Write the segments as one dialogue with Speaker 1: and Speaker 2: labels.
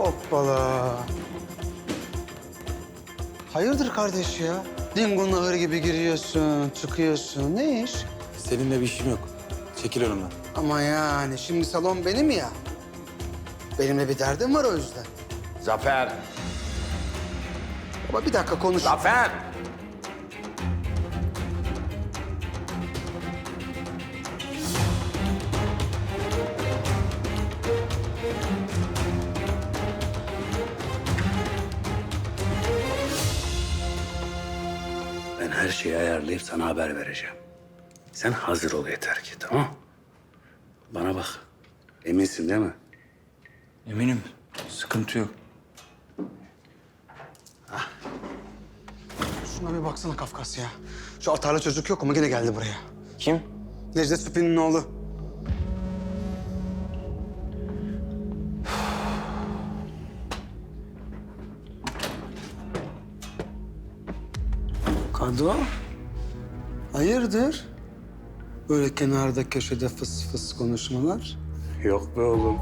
Speaker 1: Hoppala. Hayırdır kardeş ya? Dingo'nun ahırı gibi giriyorsun, çıkıyorsun. Ne iş?
Speaker 2: Seninle bir işim yok. Çekil önümden.
Speaker 1: Ama yani şimdi salon benim ya. Benimle bir derdim var o yüzden.
Speaker 3: Zafer!
Speaker 1: Baba bir dakika konuş.
Speaker 3: Zafer!
Speaker 4: Her şeyi ayarlayıp sana haber vereceğim. Sen hazır ol yeter ki tamam Bana bak. Eminsin değil mi?
Speaker 2: Eminim. Sıkıntı yok.
Speaker 1: Şuna bir baksana Kafkas ya. Şu atarlı çocuk yok mu? Gene geldi buraya.
Speaker 2: Kim?
Speaker 1: Necdet Süpi'nin oğlu. Kado? Hayırdır? Böyle kenarda köşede fıs fıs konuşmalar.
Speaker 4: Yok be oğlum.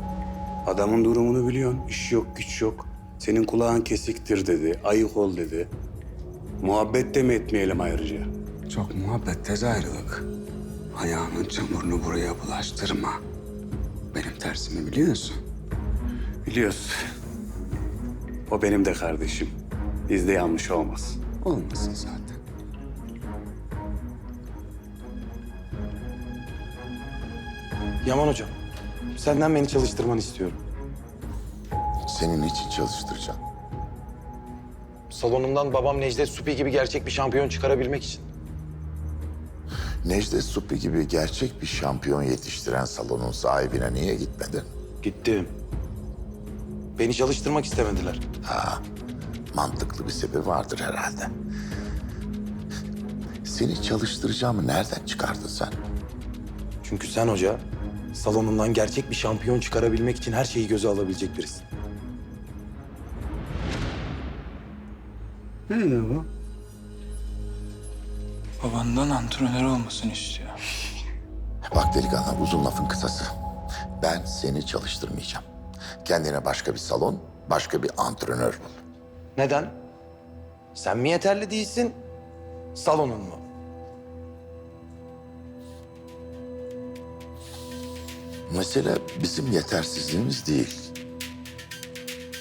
Speaker 4: Adamın durumunu biliyorsun. İş yok, güç yok. Senin kulağın kesiktir dedi. Ayık ol dedi. Muhabbet de mi etmeyelim ayrıca?
Speaker 1: Çok muhabbet tez ayrılık. Ayağının çamurunu buraya bulaştırma. Benim tersimi biliyorsun.
Speaker 4: Biliyorsun. O benim de kardeşim. Bizde yanlış olmaz.
Speaker 1: Olmasın zaten.
Speaker 2: Yaman hocam. Senden beni çalıştırmanı istiyorum.
Speaker 5: Senin için çalıştıracağım.
Speaker 2: Salonumdan babam Necdet Supi gibi gerçek bir şampiyon çıkarabilmek için.
Speaker 5: Necdet Supi gibi gerçek bir şampiyon yetiştiren salonun sahibine niye gitmedin?
Speaker 2: Gittim. Beni çalıştırmak istemediler.
Speaker 5: Mantıklı bir sebebi vardır herhalde. Seni çalıştıracağımı nereden çıkardın sen?
Speaker 2: Çünkü sen hoca salonundan gerçek bir şampiyon çıkarabilmek için her şeyi göze alabilecek birisin.
Speaker 1: Ne diyor bu?
Speaker 6: Babandan antrenör olmasını istiyor.
Speaker 5: Bak delikanlı uzun lafın kısası. Ben seni çalıştırmayacağım. Kendine başka bir salon, başka bir antrenör bul.
Speaker 2: Neden? Sen mi yeterli değilsin, salonun mu?
Speaker 5: Mesele bizim yetersizliğimiz değil.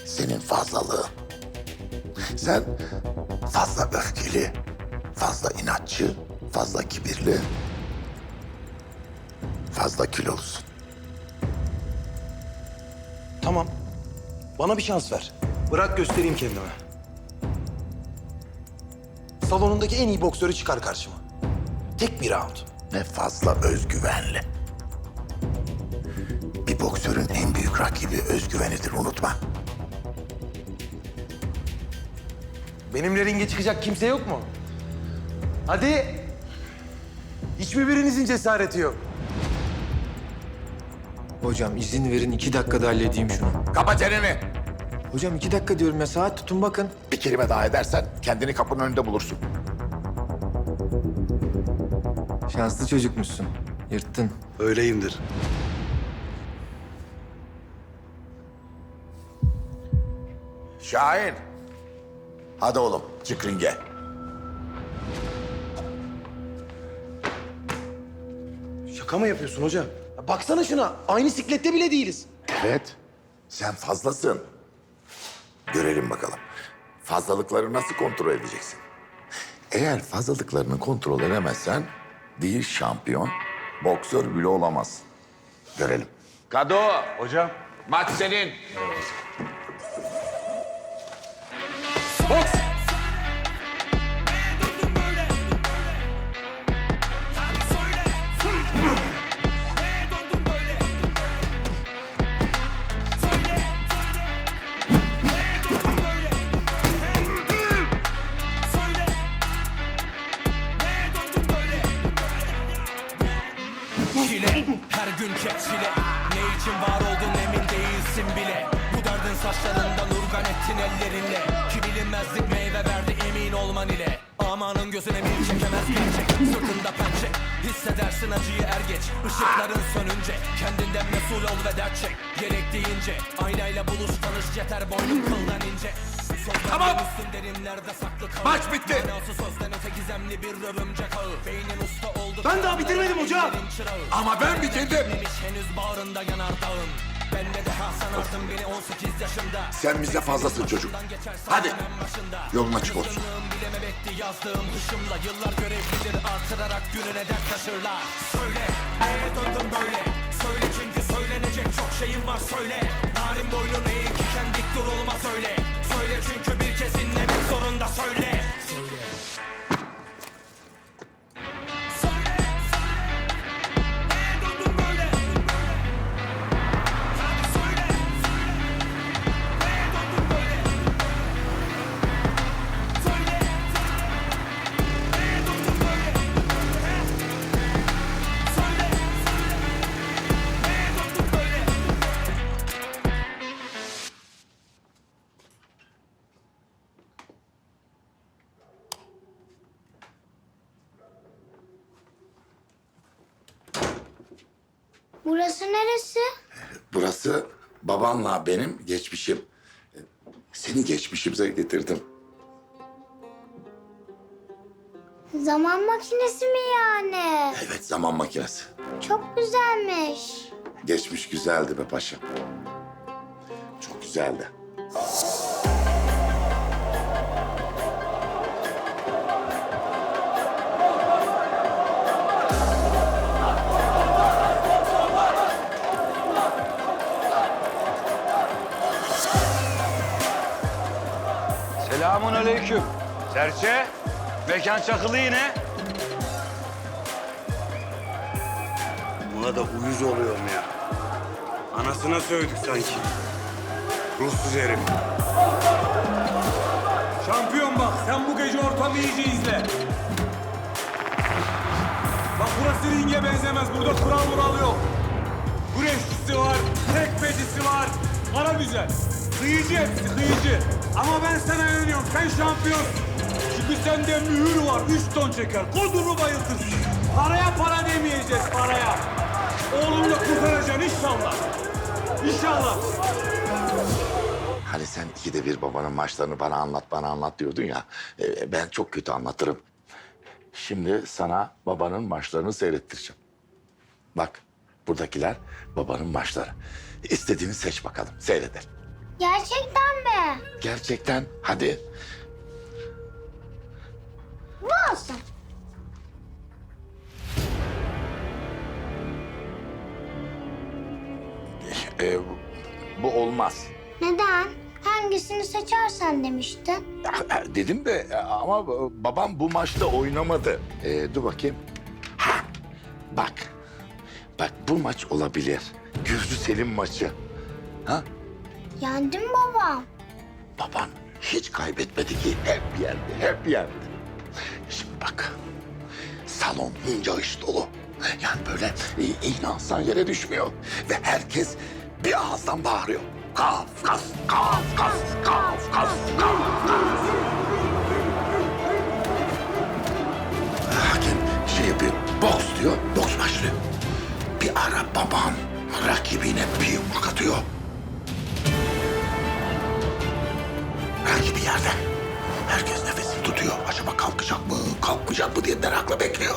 Speaker 5: Senin fazlalığın. Sen fazla öfkeli, fazla inatçı, fazla kibirli, fazla kilolusun.
Speaker 2: Tamam. Bana bir şans ver. Bırak göstereyim kendime. Salonundaki en iyi boksörü çıkar karşıma. Tek bir round.
Speaker 5: Ne fazla özgüvenli. Boksörün en büyük rakibi özgüvenidir unutma.
Speaker 2: Benimle ringe çıkacak kimse yok mu? Hadi. Hiç mi birinizin cesareti yok?
Speaker 7: Hocam izin verin iki dakikada halledeyim şunu.
Speaker 5: Kapa çeneni.
Speaker 7: Hocam iki dakika diyorum ya saat tutun bakın.
Speaker 5: Bir kelime daha edersen kendini kapının önünde bulursun.
Speaker 7: Şanslı çocukmuşsun. Yırttın.
Speaker 4: Öyleyimdir.
Speaker 5: Şahin. Hadi oğlum çık ringe.
Speaker 2: Şaka mı yapıyorsun hocam? Ya baksana şuna. Aynı siklette bile değiliz.
Speaker 5: Evet. Sen fazlasın. Görelim bakalım. Fazlalıkları nasıl kontrol edeceksin? Eğer fazlalıklarını kontrol edemezsen değil şampiyon, boksör bile olamazsın. Görelim.
Speaker 3: Kado! Hocam. Maç senin.
Speaker 8: Box Çile her gün çile Ne için var oldun emin değilsin bile. Bu derdin saçlarından urgan ettin ellerinle Ki bilinmezlik meyve verdi emin olman ile. Amanın gözüne bir çekemez gerçek. Sırtında pençe Hissedersin acıyı er geç. Işıkların sönünce Kendinden mesul ol ve dert çek. Gerek deyince Aynayla buluş tanış yeter boynun kıldan ince
Speaker 3: Tamam. Maç bitti.
Speaker 2: Ben daha bitirmedim hocam.
Speaker 3: Ama ben bitirdim.
Speaker 8: Henüz bağrında yanar dağın Ben ne daha sanardım beni 18 yaşında
Speaker 5: Sen bize fazlasın çocuk. Hadi. Yolun açık olsun.
Speaker 8: Yazılığım bilememetti yazdığım hışımla Yıllar görevlidir artırarak gününe dert taşırlar Söyle neye döndün böyle Söyle çünkü söylenecek çok şeyim var söyle Narin boylun eğikken dik dur olmaz öyle Söyle
Speaker 9: Burası neresi?
Speaker 5: Burası babamla benim geçmişim. Seni geçmişimize getirdim.
Speaker 9: Zaman makinesi mi yani?
Speaker 5: Evet zaman makinesi.
Speaker 9: Çok güzelmiş.
Speaker 5: Geçmiş güzeldi be paşam. Çok güzeldi.
Speaker 10: Selamun aleyküm. Serçe, mekan çakılı yine.
Speaker 4: Buna da uyuz oluyorum ya. Anasına sövdük sanki. Ruhsuz herif.
Speaker 10: Şampiyon bak, sen bu gece ortamı iyice izle. Bak burası ringe benzemez, burada kural mural yok. Güreşçisi var, tekmecisi var, para güzel. Kıyıcı hepsi, kıyıcı. Ama ben sana inanıyorum, sen şampiyonsun. Çünkü sende mühür var, üç ton çeker, kodunu bayıltırsın. Paraya para demeyeceğiz, paraya. Oğlunu da kurtaracaksın inşallah. İnşallah.
Speaker 5: Hani sen ikide bir babanın maçlarını bana anlat, bana anlat diyordun ya. e, ben çok kötü anlatırım. Şimdi sana babanın maçlarını seyrettireceğim. Bak, buradakiler babanın maçları. İstediğini seç bakalım, seyredelim.
Speaker 9: Gerçekten mi?
Speaker 5: Gerçekten, hadi.
Speaker 9: Bu olsun.
Speaker 5: E, bu olmaz.
Speaker 9: Neden? Hangisini seçersen demiştin.
Speaker 5: Dedim de e, ama babam bu maçta oynamadı. E, dur bakayım. Ha, bak. Bak bu maç olabilir. Gürzü Selim maçı. Ha?
Speaker 9: Yendim babam.
Speaker 5: Baban hiç kaybetmedi ki. Hep yendi, hep yendi. Şimdi bak. Salon hınca iş dolu. Yani böyle inansan yere düşmüyor. Ve herkes bir ağızdan bağırıyor. Kaf, kas, kaf, kas, kaf, kas, kaf, kas. Hakem şey yapıyor, boks diyor, boks başlıyor. Bir ara babam rakibine bir yumruk atıyor. nerede? Herkes nefesini tutuyor. Acaba kalkacak mı, kalkmayacak mı diye merakla bekliyor.